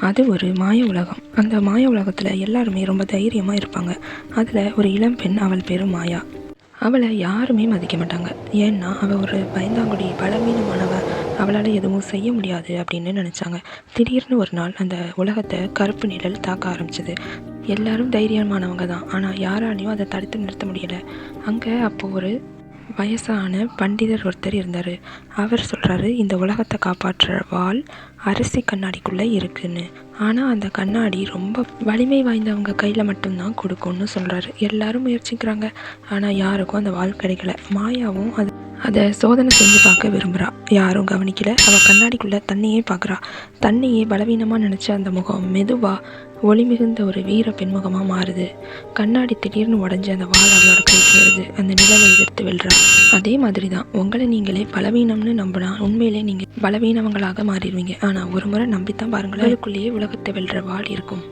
அது ஒரு மாய உலகம். அந்த மாய உலகத்தில் எல்லாருமே ரொம்ப தைரியமாக இருப்பாங்க. அதில் ஒரு இளம் பெண் அவள் பேர் மாயா. அவளை யாருமே மதிக்க மாட்டாங்க. ஏன்னா அவள் ஒரு பயந்தாங்குடி பலவீனமானவ. அவளால் எதுவும் செய்ய முடியாது அப்படின்னு நினச்சாங்க. திடீர்னு ஒரு நாள் அந்த உலகத்தை கருப்பு நிழல் தாக்க ஆரம்பிச்சது. எல்லாரும் தைரியமானவங்க தான். ஆனால் யாராலையும் அதை தடுத்து நிறுத்த முடியலை. அங்கே அப்போது ஒரு வயசான பண்டிதர் ஒருத்தர் இருந்தார். அவர் சொல்கிறாரு இந்த உலகத்தை காப்பாற்றுற வாள் அரிசி கண்ணாடிக்குள்ளே இருக்குதுன்னு ஆனால் அந்த கண்ணாடி ரொம்ப வலிமை வாய்ந்தவங்க கையில் மட்டும்தான் கொடுக்கும்னு சொல்கிறாரு எல்லாரும் முயற்சிக்கிறாங்க. ஆனால் யாருக்கும் அந்த வாள் கிடைக்கல. மாயாவும் அது அதை சோதனை செஞ்சு பார்க்க விரும்புகிறா யாரும் கவனிக்கல. அவள் கண்ணாடிக்குள்ளே தண்ணியே பார்க்குறா. தண்ணியே பலவீனமாக நினச்ச அந்த முகம் மெதுவாக ஒளி மிகுந்த ஒரு வீர பெண்முகமாக மாறுது. கண்ணாடி திடீர்னு உடஞ்சி அந்த வாள் அவளோட கைக்கு வருது. அந்த நிழலை எதிர்த்து வெல்றா. அதே மாதிரி தான் உங்களை நீங்களே பலவீனம்னு நம்பினா உண்மையிலே நீங்கள் பலவீனவங்களாக மாறிடுவீங்க. ஆனால் ஒரு முறை நம்பித்தான் பாருங்களேன். அதுக்குள்ளேயே உலகத்தை வெல்ற வாள் இருக்கும்.